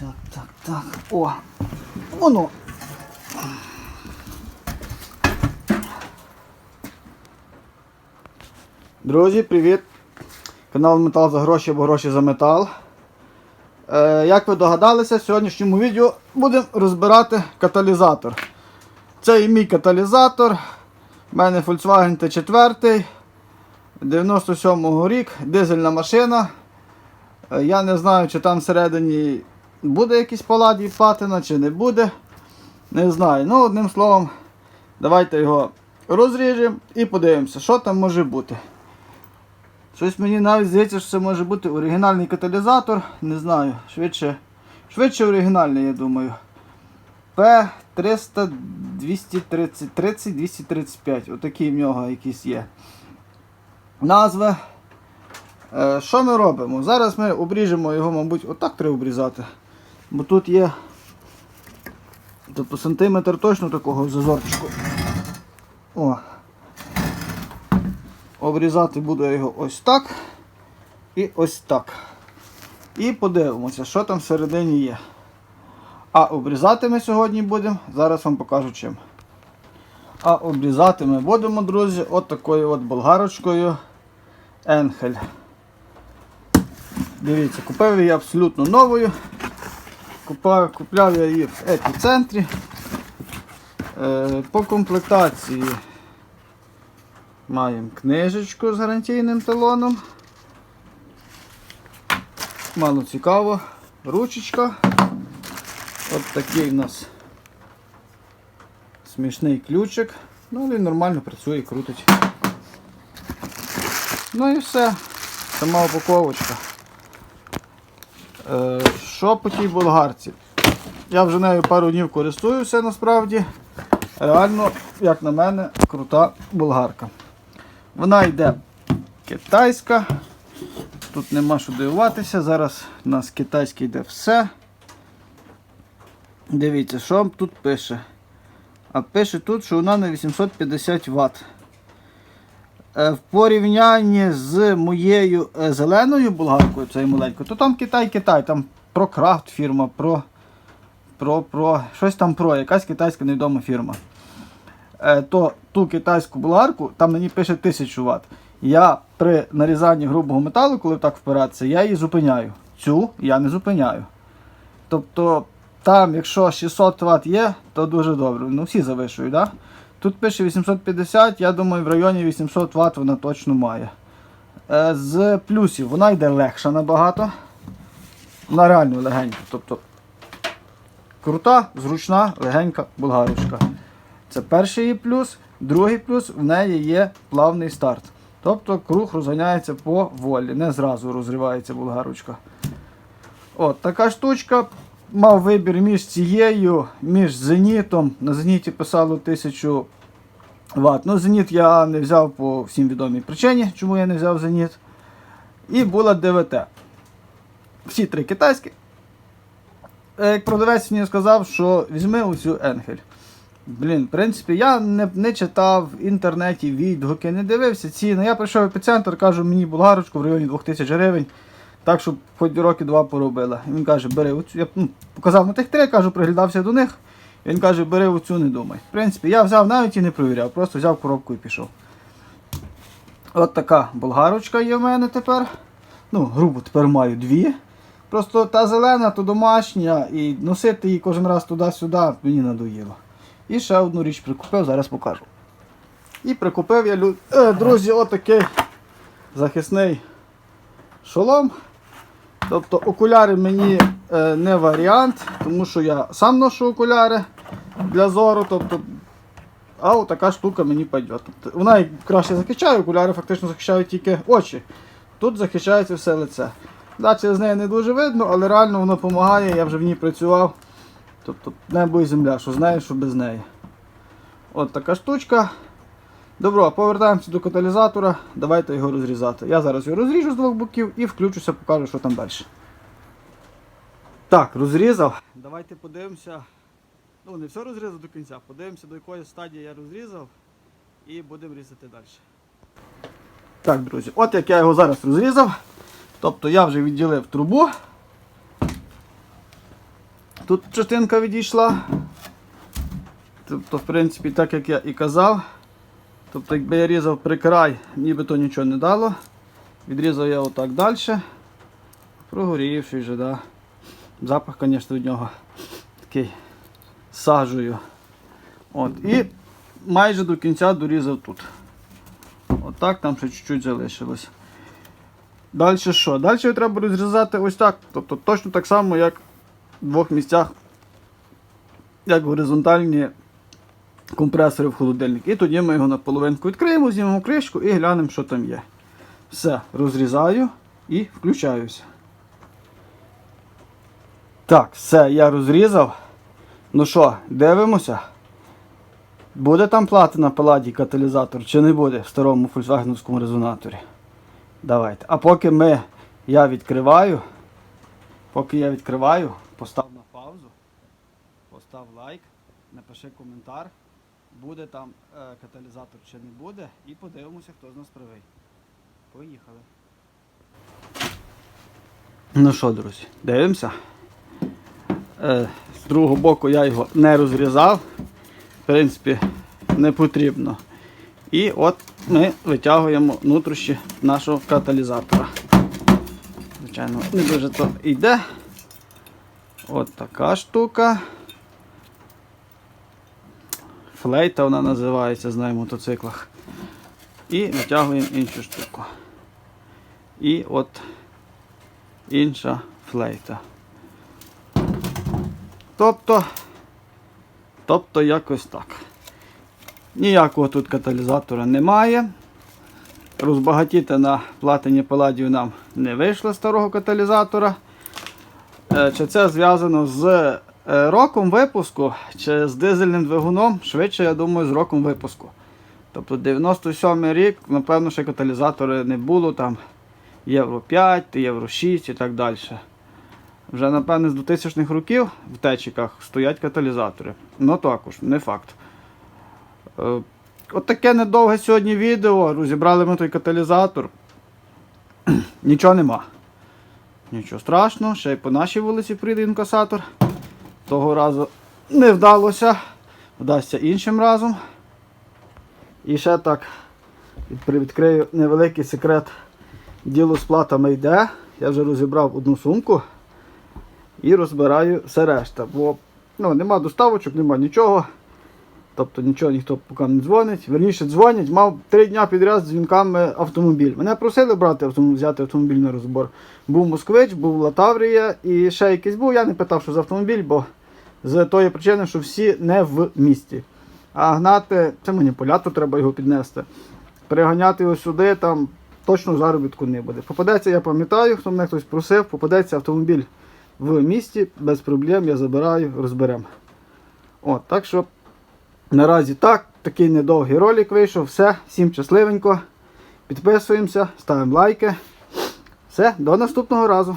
Так, так, так. О! Воно. Друзі, привіт! Канал Метал за гроші або гроші за метал. Е, як ви догадалися, в сьогоднішньому відео будемо розбирати каталізатор. Це і мій каталізатор. У мене Volkswagen T4 97-го рік, дизельна машина. Е, Я не знаю, чи там всередині буде якийсь паладій патина, чи не буде. Не знаю. Ну, одним словом, давайте його розріжемо і подивимося, що там може бути. Щось мені навіть здається, що це може бути оригінальний каталізатор. Не знаю. Швидше, швидше оригінальний, я думаю. P300 230 30 235. Отакий в нього якийсь є. Назва. Е, Що ми робимо? Зараз ми обріжемо його, мабуть, отак треба обрізати. Бо тут є тобто сантиметр точно такого зазорчику. О. Обрізати буду його ось так і ось так. І подивимося, що там всередині є. А обрізати ми сьогодні будемо, зараз вам покажу чим. А обрізати ми будемо, друзі, от такою от болгарочкою Енхель. Дивіться, купив її абсолютно новою. Купав, купляв я її в епіцентрі. Е, по комплектації маємо книжечку з гарантійним талоном. Мало цікаво. Ручечка. От такий в нас смішний ключик. Ну, він нормально працює і крутить. Ну і все. Сама упаковочка. Е, що по тій болгарці? Я вже нею пару днів користуюся насправді. Реально, як на мене, крута болгарка. Вона йде китайська. Тут нема що дивуватися. Зараз у нас китайське йде все. Дивіться, що тут пише. А пише тут, що вона на 850 Вт. Е, В порівнянні з моєю е, зеленою болгаркою, цією маленькою, то там Китай-Китай, там про крафт фірма, про, про, про, щось там про, якась китайська невідома фірма. Е, То ту китайську болгарку, там ній пише 1000 Вт. Я при нарізанні грубого металу, коли так впиратися, я її зупиняю. Цю я не зупиняю. Тобто, там, якщо 600 Вт є, то дуже добре. Ну всі завишують, да? Тут пише 850, я думаю, в районі 800 Вт вона точно має. Е, З плюсів вона йде легша набагато. Вона реально легенька. Тобто крута, зручна, легенька болгарочка. Це перший її плюс. Другий плюс в неї є плавний старт. Тобто круг розганяється по волі, не зразу розривається болгарочка. От така штучка. Мав вибір між цією, між зенітом. На зеніті писало 1000 Вт. Ну, зеніт я не взяв по всім відомій причині, чому я не взяв зеніт. І була ДВТ. Всі три китайські. Е, Як продавець мені сказав, що візьми оцю Енхель. Блін, в принципі, я не, не читав в інтернеті відгуки, не дивився ціни. Я прийшов в епіцентр, кажу, мені болгарочку в районі 2000 гривень. Так, щоб хоч роки два поробила. Він каже, бери оцю. Я ну, показав на тих три, кажу, приглядався до них. Він каже, бери оцю, не думай. В принципі, я взяв навіть і не провіряв, просто взяв коробку і пішов. От така болгарочка є в мене тепер. Ну, грубо тепер маю дві. Просто та зелена, то домашня, і носити її кожен раз туди-сюди мені надоїло. І ще одну річ прикупив, зараз покажу. І прикупив я, е, друзі, отакий захисний шолом. Тобто окуляри мені е, не варіант, тому що я сам ношу окуляри для зору. Тобто, а така штука мені пойде. Тобто, вона краще захищає, окуляри фактично захищають тільки очі. Тут захищається все лице. Да, через неї не дуже видно, але реально воно допомагає, я вже в ній працював. Тобто небо і земля, що знаєш, що без неї. От така штучка. Добро, повертаємося до каталізатора. Давайте його розрізати. Я зараз його розріжу з двох боків і включуся, покажу, що там далі. Так, розрізав. Давайте подивимося. Ну, не все розрізав до кінця. Подивимося, до якої стадії я розрізав. І будемо різати далі. Так, друзі, от як я його зараз розрізав. Тобто я вже відділив трубу. Тут частинка відійшла. Тобто, в принципі, так як я і казав. Тобто, якби я різав прикрай, нібито нічого не дало. Відрізав я отак далі. Прогорівший вже, да. Запах, звісно, від нього такий сажею. От. І майже до кінця дорізав тут. Отак там ще чуть-чуть залишилось. Далі що? Далі треба розрізати ось так. Тобто точно так само, як в двох місцях, як горизонтальні компресори в холодильник. І тоді ми його на половинку відкриємо, знімемо кришку і глянемо, що там є. Все, розрізаю і включаюся. Так, все, я розрізав. Ну що, дивимося. Буде там плати на паладі каталізатор чи не буде в старому фольксвагеновському резонаторі? Давайте. А поки ми, я відкриваю, поки я відкриваю, постав на паузу, постав лайк, напиши коментар, буде там е, каталізатор чи не буде, і подивимося, хто з нас правий. Поїхали. Ну що, друзі, дивимося. Е, з другого боку я його не розрізав. В принципі, не потрібно. І от ми витягуємо нутрощі нашого каталізатора. Звичайно, не дуже то йде. От така штука. Флейта вона називається знає, в мотоциклах. І витягуємо іншу штуку. І от інша флейта. Тобто, тобто якось так. Ніякого тут каталізатора немає. Розбагатіти на платині паладію нам не вийшло старого каталізатора. Е, Чи це зв'язано з роком випуску, чи з дизельним двигуном, швидше, я думаю, з роком випуску. Тобто 97 рік, напевно, ще каталізатори не було, там Євро 5, Євро 6 і так далі. Вже, напевне, з 2000-х років в течіках стоять каталізатори. Ну також, не факт. Е, От таке недовге сьогодні відео. Розібрали ми той каталізатор. Нічого нема. Нічого страшного, ще й по нашій вулиці прийде інкасатор. Того разу не вдалося. Вдасться іншим разом. І ще так відкрию невеликий секрет. Діло з платами йде. Я вже розібрав одну сумку і розбираю все решта. Бо ну, нема доставочок, нема нічого. Тобто нічого ніхто поки не дзвонить. Верніше дзвонять, мав три дня підряд з дзвінками автомобіль. Мене просили брати автомобіль, взяти автомобіль на розбор. Був Москвич, був Латаврія і ще якийсь був. Я не питав, що за автомобіль, бо з тої причини, що всі не в місті. А гнати, це маніпулятор, треба його піднести. Переганяти його сюди, там точно заробітку не буде. Попадеться, я пам'ятаю, хто мене хтось просив, попадеться автомобіль в місті, без проблем я забираю, розберемо. От, так що наразі так, такий недовгий ролик вийшов. Все, всім щасливенько. Підписуємося, ставимо лайки. Все, до наступного разу.